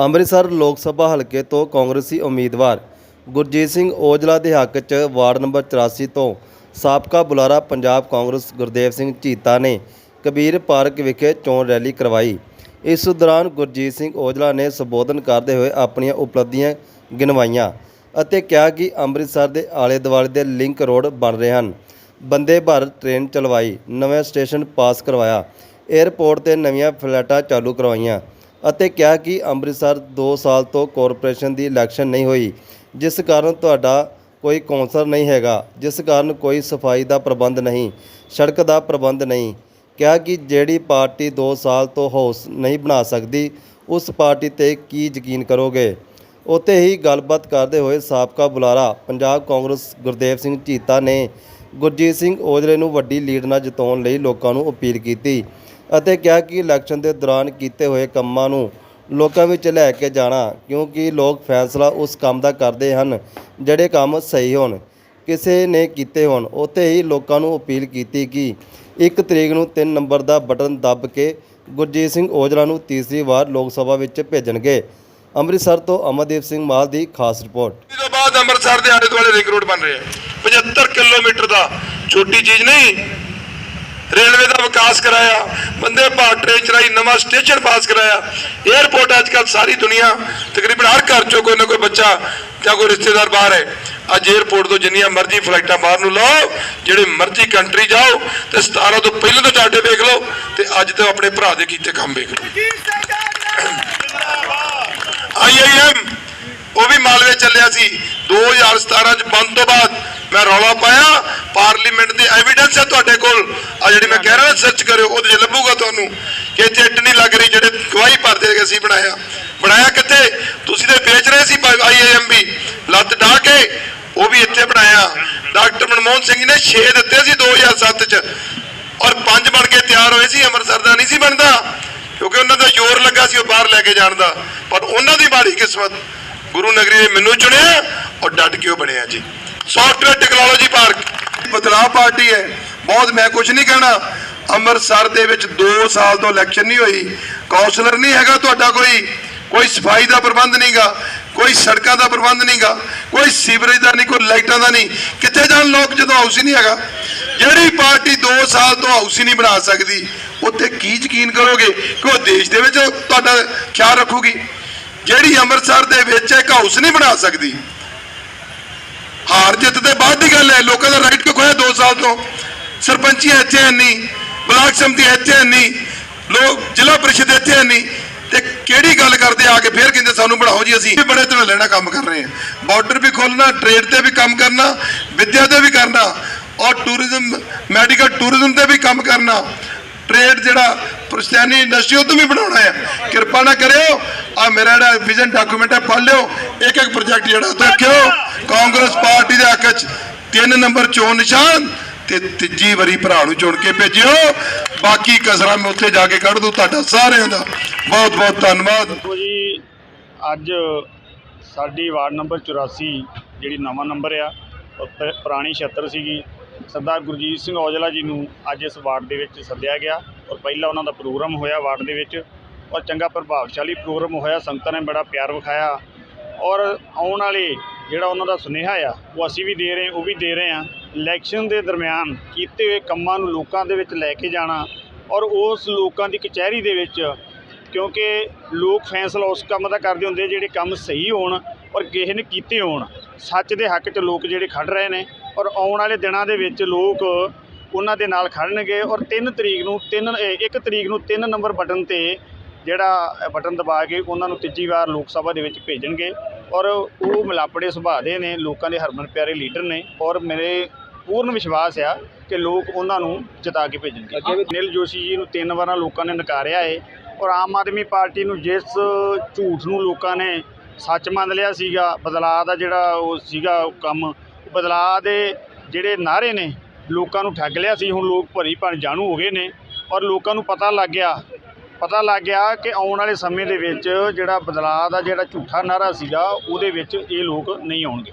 ਅੰਮ੍ਰਿਤਸਰ ਲੋਕ ਸਭਾ ਹਲਕੇ ਤੋਂ ਕਾਂਗਰਸੀ ਉਮੀਦਵਾਰ ਗੁਰਜੀਤ ਸਿੰਘ ਔਜਲਾ ਦੇ ਹੱਕ 'ਚ ਵਾਰਡ ਨੰਬਰ 84 ਤੋਂ ਸਾਬਕਾ ਬੁਲਾਰਾ ਪੰਜਾਬ ਕਾਂਗਰਸ ਗੁਰਦੇਵ ਸਿੰਘ ਝੀਤਾ ਨੇ ਕਬੀਰ ਪਾਰਕ ਵਿਖੇ ਚੋਣ ਰੈਲੀ ਕਰਵਾਈ। ਇਸ ਦੌਰਾਨ ਗੁਰਜੀਤ ਸਿੰਘ ਔਜਲਾ ਨੇ ਸੰਬੋਧਨ ਕਰਦੇ ਹੋਏ ਆਪਣੀਆਂ ਉਪਲਬਧੀਆਂ ਗਿਣਵਾਈਆਂ ਅਤੇ ਕਿਹਾ ਕਿ ਅੰਮ੍ਰਿਤਸਰ ਦੇ ਆਲੇ ਦੁਆਲੇ ਦੇ ਲਿੰਕ ਰੋਡ ਬਣ ਰਹੇ ਹਨ। ਬੰਦੇ ਭਾਰਤ ਟ੍ਰੇਨ ਚਲਵਾਈ, ਨਵੇਂ ਸਟੇਸ਼ਨ ਪਾਸ ਕਰਵਾਇਆ 에ਅਰਪੋਰਟ ਤੇ ਨਵੀਆਂ ਫਲੈਟਾਂ ਚਾਲੂ ਕਰਵਾਈਆਂ। ਅਤੇ ਕਿਹਾ ਕਿ ਅੰਮ੍ਰਿਤਸਰ 2 ਸਾਲ ਤੋਂ ਕਾਰਪੋਰੇਸ਼ਨ ਦੀ ਇਲੈਕਸ਼ਨ ਨਹੀਂ ਹੋਈ, ਜਿਸ ਕਾਰਨ ਤੁਹਾਡਾ ਕੋਈ ਕੌਂਸਲਰ ਨਹੀਂ ਹੈਗਾ, ਜਿਸ ਕਾਰਨ ਕੋਈ ਸਫ਼ਾਈ ਦਾ ਪ੍ਰਬੰਧ ਨਹੀਂ, ਸੜਕ ਦਾ ਪ੍ਰਬੰਧ ਨਹੀਂ। ਕਿਹਾ ਕਿ ਜਿਹੜੀ ਪਾਰਟੀ 2 ਸਾਲ ਤੋਂ ਹਾਊਸ ਨਹੀਂ ਬਣਾ ਸਕਦੀ, ਉਸ ਪਾਰਟੀ ਤੇ ਕੀ ਯਕੀਨ ਕਰੋਗੇ? ਉੱਥੇ ਹੀ ਗੱਲਬਾਤ ਕਰਦੇ ਹੋਏ ਸਾਬਕਾ ਬੁਲਾਰਾ ਪੰਜਾਬ ਕਾਂਗਰਸ ਗੁਰਦੇਵ ਸਿੰਘ ਝੀਤਾ ਨੇ ਗੁਰਜੀਤ ਸਿੰਘ ਔਜਲੇ ਨੂੰ ਵੱਡੀ ਲੀਡ ਨਾਲ ਜਿਤਾਉਣ ਲਈ ਲੋਕਾਂ ਨੂੰ ਅਪੀਲ ਕੀਤੀ। ਅਤੇ ਕਿਹਾ ਕਿ ਇਲੈਕਸ਼ਨ ਦੇ ਦੌਰਾਨ ਕੀਤੇ ਹੋਏ ਕੰਮਾਂ ਨੂੰ ਲੋਕਾਂ ਵਿੱਚ ਲੈ ਕੇ ਜਾਣਾ, ਕਿਉਂਕਿ ਲੋਕ ਫੈਸਲਾ ਉਸ ਕੰਮ ਦਾ ਕਰਦੇ ਹਨ ਜਿਹੜੇ ਕੰਮ ਸਹੀ ਹੋਣ। ਕਿਸੇ ਨੇ ਕੀਤੇ ਹੋਣ, ਉੱਥੇ ਹੀ ਲੋਕਾਂ ਨੂੰ ਅਪੀਲ ਕੀਤੀ ਕਿ ਇੱਕ ਤਰੀਕ ਨੂੰ 3 ਨੰਬਰ ਦਾ ਬਟਨ ਦੱਬ ਕੇ ਗੁਰਜੀਤ ਸਿੰਘ ਔਜਲਾ ਨੂੰ ਤੀਸਰੀ ਵਾਰ ਲੋਕ ਸਭਾ ਵਿੱਚ ਭੇਜਣਗੇ। ਅੰਮ੍ਰਿਤਸਰ ਤੋਂ ਅਮਰਦੀਪ ਸਿੰਘ ਮਾਲ ਦੀ ਖਾਸ ਰਿਪੋਰਟ। ਇਸ ਤੋਂ ਬਾਅਦ ਅੰਮ੍ਰਿਤਸਰ ਦੇ ਆਲੇ ਦੁਆਲੇ ਰਿੰਗ ਰੋਡ ਬਣ ਰਿਹਾ ਹੈ। 75 ਕਿਲੋਮੀਟਰ ਦਾ ਛੋਟੀ ਚੀਜ਼ ਨਹੀਂ ਰੇਲਵੇ ਦਾ ਵਿਕਾਸ ਕਰਾਇਆ ਬੰਦੇ ਭਾਰਤ ਟ੍ਰੇਨ ਚਲਾਈ ਨਵਾਂ ਸਟੇਸ਼ਨ ਪਾਸ ਕਰਾਇਆ। 에ਅਰਪੋਰਟ ਅੱਜ ਕੱਲ੍ਹ ਸਾਰੀ ਦੁਨੀਆ ਤਕਰੀਬਨ ਹਰ ਘਰ ਚੋਂ ਕੋਈ ਨਾ ਕੋਈ ਬੱਚਾ ਜਾਂ ਕੋਈ ਰਿਸ਼ਤੇਦਾਰ ਬਾਹਰ ਹੈ। ਅੱਜ 에ਅਰਪੋਰਟ ਤੋਂ ਜਿੰਨੀਆਂ ਮਰਜ਼ੀ ਫਲਾਈਟਾਂ ਬਾਹਰ ਨੂੰ ਲਾਓ ਜਿਹੜੇ ਮਰਜ਼ੀ ਕੰਟਰੀ ਜਾਓ ਤੇ 17 ਤੋਂ ਪਹਿਲਾਂ ਤੋਂ ਤੁਹਾਡੇ ਵੇਖ ਲਓ ਤੇ ਅੱਜ ਤੋਂ ਆਪਣੇ ਭਰਾ ਦੇ ਕੀਤੇ ਕੰਮ ਵੇਖ ਲਓ। ਆਈਆਈਐਮ ਉਹ ਵੀ ਮਾਲਵੇ ਚੱਲਿਆ ਸੀ। 2017 ਚ ਬੰਦ ਤੋਂ ਬਾਅਦ ਮੈਂ ਰੌਲਾ ਪਾਇਆ। ਪਾਰਲੀਮੈਂਟ ਦੀ ਐਵੀਡੈਂਸ ਹੈ ਤੁਹਾਡੇ ਕੋਲ। ਜਿਹੜੀ ਮੈਂ ਕਹਿ ਰਿਹਾ ਸਰਚ ਕਰਿਓ ਉਹਦੇ 'ਚ ਲੱਭੂਗਾ ਤੁਹਾਨੂੰ ਕਿ ਇੱਥੇ ਨਹੀਂ ਲੱਗ ਰਹੀ, ਜਿਹੜੇ ਗਵਾਹੀ ਭਰਦੇ ਅਸੀਂ ਬਣਾਇਆ। ਬਣਾਇਆ ਕਿੱਥੇ? ਤੁਸੀਂ ਤੇ ਵੇਚ ਰਹੇ ਸੀ ਆਈਆਈਐਮ ਲੱਤ ਢਾ ਕੇ, ਉਹ ਵੀ ਇੱਥੇ ਬਣਾਇਆ। ਡਾਕਟਰ ਮਨਮੋਹਨ ਸਿੰਘ ਨੇ 6 ਦਿੱਤੇ ਸੀ 2007 ਚ, ਔਰ 5 ਬਣ ਕੇ ਤਿਆਰ ਹੋਏ ਸੀ, ਅੰਮ੍ਰਿਤਸਰ ਦਾ ਨਹੀਂ ਸੀ ਬਣਦਾ, ਕਿਉਂਕਿ ਉਹਨਾਂ ਦਾ ਜ਼ੋਰ ਲੱਗਾ ਸੀ ਉਹ ਬਾਹਰ ਲੈ ਕੇ ਜਾਣ ਦਾ। ਪਰ ਉਹਨਾਂ ਦੀ ਮਾੜੀ ਕਿਸਮਤ, ਗੁਰੂ ਨਗਰੀ ਨੇ ਮੈਨੂੰ ਚੁਣਿਆ, ਔਰ ਡਟ ਕੇ ਉਹ ਬਣਿਆ ਜੀ। ਸੌਫਟਵੇਅਰ ਟੈਕਨੋਲੋਜੀ ਪਾਰਕ ਬਦਲਾਅ ਪਾਰਟੀ ਹੈ। ਬਹੁਤ ਮੈਂ ਕੁਝ ਨਹੀਂ ਕਹਿਣਾ। ਅੰਮ੍ਰਿਤਸਰ ਦੇ ਵਿੱਚ 2 ਸਾਲ ਤੋਂ ਇਲੈਕਸ਼ਨ ਨਹੀਂ ਹੋਈ। ਕਾਉਂਸਲਰ ਨਹੀਂ ਹੈਗਾ ਤੁਹਾਡਾ ਕੋਈ। ਕੋਈ ਸਫ਼ਾਈ ਦਾ ਪ੍ਰਬੰਧ ਨਹੀਂਗਾ ਕੋਈ ਸੜਕਾਂ ਦਾ ਪ੍ਰਬੰਧ ਨਹੀਂਗਾ ਕੋਈ ਸੀਵਰੇਜ ਦਾ ਨਹੀਂ, ਕੋਈ ਲਾਈਟਾਂ ਦਾ ਨਹੀਂ। ਕਿੱਥੇ ਜਾਣ ਲੋਕ ਜਦੋਂ ਹਾਊਸ ਹੀ ਨਹੀਂ ਹੈਗਾ? ਜਿਹੜੀ ਪਾਰਟੀ 2 ਸਾਲ ਤੋਂ ਹਾਊਸ ਹੀ ਨਹੀਂ ਬਣਾ ਸਕਦੀ, ਉੱਥੇ ਕੀ ਯਕੀਨ ਕਰੋਗੇ ਕਿ ਉਹ ਦੇਸ਼ ਦੇ ਵਿੱਚ ਤੁਹਾਡਾ ਖਿਆਲ ਰੱਖੂਗੀ? ਜਿਹੜੀ ਅੰਮ੍ਰਿਤਸਰ ਦੇ ਵਿੱਚ ਇੱਕ ਹਾਊਸ ਨਹੀਂ ਬਣਾ ਸਕਦੀ, ਹਾਰ ਜਿੱਤ ਦੇ ਬਾਅਦ ਦੀ ਗੱਲ ਹੈ। ਲੋਕਾਂ ਦਾ ਰਾਈਟ ਕਿਉਂ ਖੋਇਆ ਸਰਪੰਚੀਆਂ ਇੱਥੇ ਹੈ ਨਹੀਂ ਬਲਾਕ ਸਮਤੀ ਇੱਥੇ ਹੈ ਨਹੀਂ ਲੋਕ ਜ਼ਿਲ੍ਹਾ ਪ੍ਰੀਸ਼ਦ ਇੱਥੇ ਹੈ ਨਹੀਂ। ਤੇ ਕਿਹੜੀ ਗੱਲ ਕਰਦੇ ਆ ਕੇ ਫੇਰ ਕਹਿੰਦੇ ਸਾਨੂੰ ਬਣਾਓ ਜੀ ਅਸੀਂ। ਵੀ ਬੜੇ ਧੜੇ ਲੈਣਾ ਕੰਮ ਕਰ ਰਹੇ ਹਾਂ ਬਾਰਡਰ ਵੀ ਖੋਲਣਾ ਟ੍ਰੇਡ ਤੇ ਵੀ ਕੰਮ ਕਰਨਾ ਵਿੱਦਿਆ ਤੇ ਵੀ ਕਰਨਾ ਔਰ ਟੂਰਿਜ਼ਮ ਮੈਡੀਕਲ ਟੂਰਿਜ਼ਮ ਤੇ ਵੀ ਕੰਮ ਕਰਨਾ। ਟ੍ਰੇਡ ਜਿਹੜਾ ਪ੍ਰਸਤੈਨੀ ਇੰਡਸਟਰੀ ਉਹ ਤੋਂ ਵੀ ਬਣਾਉਣਾ ਹੈ ਕਿਰਪਾ ਨਾ ਕਰਿਓ। ਆ ਮੇਰਾ ਜਿਹੜਾ ਵਿਜ਼ਨ ਡਾਕੂਮੈਂਟ ਹੈ ਪੜ੍ਹ ਲਿਓ। ਇੱਕ ਇੱਕ ਪ੍ਰੋਜੈਕਟ ਜਿਹੜਾ ਰੱਖਿਓ। ਕਾਂਗਰਸ ਪਾਰਟੀ ਦੇ ਹੱਕ 'ਚ ਤਿੰਨ ਨੰਬਰ ਚੋਣ ਨਿਸ਼ਾਨ ਤੇ ਤੀਜੀ ਵਾਰੀ ਭਰਾ ਨੂੰ ਚੁਣ ਕੇ ਭੇਜਿਓ। ਬਾਕੀ ਕਸਰਾਂ ਮੈਂ ਉੱਥੇ ਜਾ ਕੇ ਕੱਢ ਦੂੰ, ਤੁਹਾਡਾ ਸਾਰਿਆਂ ਦਾ ਬਹੁਤ ਬਹੁਤ ਧੰਨਵਾਦ। ਦੇਖੋ ਜੀ, ਅੱਜ ਸਾਡੀ ਵਾਰਡ ਨੰਬਰ 84 ਜਿਹੜੀ ਨਵਾਂ ਨੰਬਰ ਆ, ਉਹ ਪੁਰਾਣੀ 76 ਸੀਗੀ। ਸਰਦਾਰ ਗੁਰਜੀਤ ਸਿੰਘ ਔਜਲਾ ਜੀ ਨੂੰ ਅੱਜ ਇਸ ਵਾਰਡ ਦੇ ਵਿੱਚ ਸੱਦਿਆ ਗਿਆ ਔਰ ਪਹਿਲਾਂ ਉਹਨਾਂ ਦਾ ਪ੍ਰੋਗਰਾਮ ਹੋਇਆ ਵਾਰਡ ਦੇ ਵਿੱਚ। ਔਰ ਚੰਗਾ ਪ੍ਰਭਾਵਸ਼ਾਲੀ ਪ੍ਰੋਗਰਾਮ ਹੋਇਆ, ਸੰਗਤਾਂ ਨੇ ਬੜਾ ਪਿਆਰ ਵਿਖਾਇਆ। ਔਰ ਆਉਣ ਵਾਲੇ ਜਿਹੜਾ ਉਹਨਾਂ ਦਾ ਸੁਨੇਹਾ ਆ, ਉਹ ਅਸੀਂ ਵੀ ਦੇ ਰਹੇ, ਉਹ ਵੀ ਦੇ ਰਹੇ ਆ ਇਲੈਕਸ਼ਨ ਦੇ ਦਰਮਿਆਨ ਕੀਤੇ ਹੋਏ ਕੰਮਾਂ ਨੂੰ ਲੋਕਾਂ ਦੇ ਵਿੱਚ ਲੈ ਕੇ ਜਾਣਾ ਔਰ ਉਸ ਲੋਕਾਂ ਦੀ ਕਚਹਿਰੀ ਦੇ ਵਿੱਚ, ਕਿਉਂਕਿ ਲੋਕ ਫੈਸਲਾ ਉਸ ਕੰਮ ਦਾ ਕਰਦੇ ਹੁੰਦੇ ਜਿਹੜੇ ਕੰਮ ਸਹੀ ਹੋਣ ਔਰ ਕਿਸੇ ਨੇ ਕੀਤੇ ਹੋਣ। ਸੱਚ ਦੇ ਹੱਕ 'ਚ ਲੋਕ ਜਿਹੜੇ ਖੜ ਰਹੇ ਨੇ ਔਰ ਆਉਣ ਵਾਲੇ ਦਿਨਾਂ ਦੇ ਵਿੱਚ ਲੋਕ ਉਹਨਾਂ ਦੇ ਨਾਲ ਖੜਨਗੇ ਔਰ 3 ਤਰੀਕ ਨੂੰ 3 1 ਤਰੀਕ ਨੂੰ 3 ਨੰਬਰ ਬਟਨ ਤੇ ਜਿਹੜਾ ਬਟਨ ਦਬਾ ਕੇ ਉਹਨਾਂ ਨੂੰ ਤੀਜੀ ਵਾਰ ਲੋਕ ਸਭਾ ਦੇ ਵਿੱਚ ਭੇਜਣਗੇ ਔਰ ਉਹ ਮਿਲਾਪੜੇ ਸੁਭਾਅ ਦੇ ਨੇ, ਲੋਕਾਂ ਦੇ ਹਰਮਨ ਪਿਆਰੇ ਲੀਡਰ ਨੇ ਔਰ ਮੇਰੇ ਪੂਰਨ ਵਿਸ਼ਵਾਸ ਆ ਕਿ ਲੋਕ ਉਹਨਾਂ ਨੂੰ ਜਿਤਾ ਕੇ ਭੇਜਣਗੇ। ਅਨਿਲ ਜੋਸ਼ੀ ਜੀ ਨੂੰ ਤਿੰਨ ਵਾਰਾਂ ਲੋਕਾਂ ਨੇ ਨਕਾਰਿਆ ਏ ਔਰ ਆਮ ਆਦਮੀ ਪਾਰਟੀ ਨੂੰ ਜਿਸ ਝੂਠ ਨੂੰ ਲੋਕਾਂ ਨੇ ਸੱਚ ਮੰਨ ਲਿਆ ਸੀਗਾ ਬਦਲਾਅ ਦਾ ਜਿਹੜਾ ਉਹ ਸੀਗਾ ਉਹ ਕੰਮ ਬਦਲਾਅ ਦੇ ਜਿਹੜੇ ਨਾਅਰੇ ਨੇ ਲੋਕਾਂ ਨੂੰ ਠੱਗ ਲਿਆ ਸੀ ਹੁਣ ਲੋਕ ਭਰੀ ਭਣ ਜਾਣੂ ਹੋ ਗਏ ਨੇ ਔਰ ਲੋਕਾਂ ਨੂੰ ਪਤਾ ਲੱਗ ਗਿਆ ਪਤਾ ਲੱਗ ਗਿਆ ਕਿ ਆਉਣ ਵਾਲੇ ਸਮੇਂ ਦੇ ਵਿੱਚ ਜਿਹੜਾ ਬਦਲਾਅ ਦਾ ਜਿਹੜਾ ਝੂਠਾ ਨਾਰਾ ਸੀਗਾ ਉਹਦੇ ਵਿੱਚ ਇਹ ਲੋਕ ਨਹੀਂ ਆਉਣਗੇ।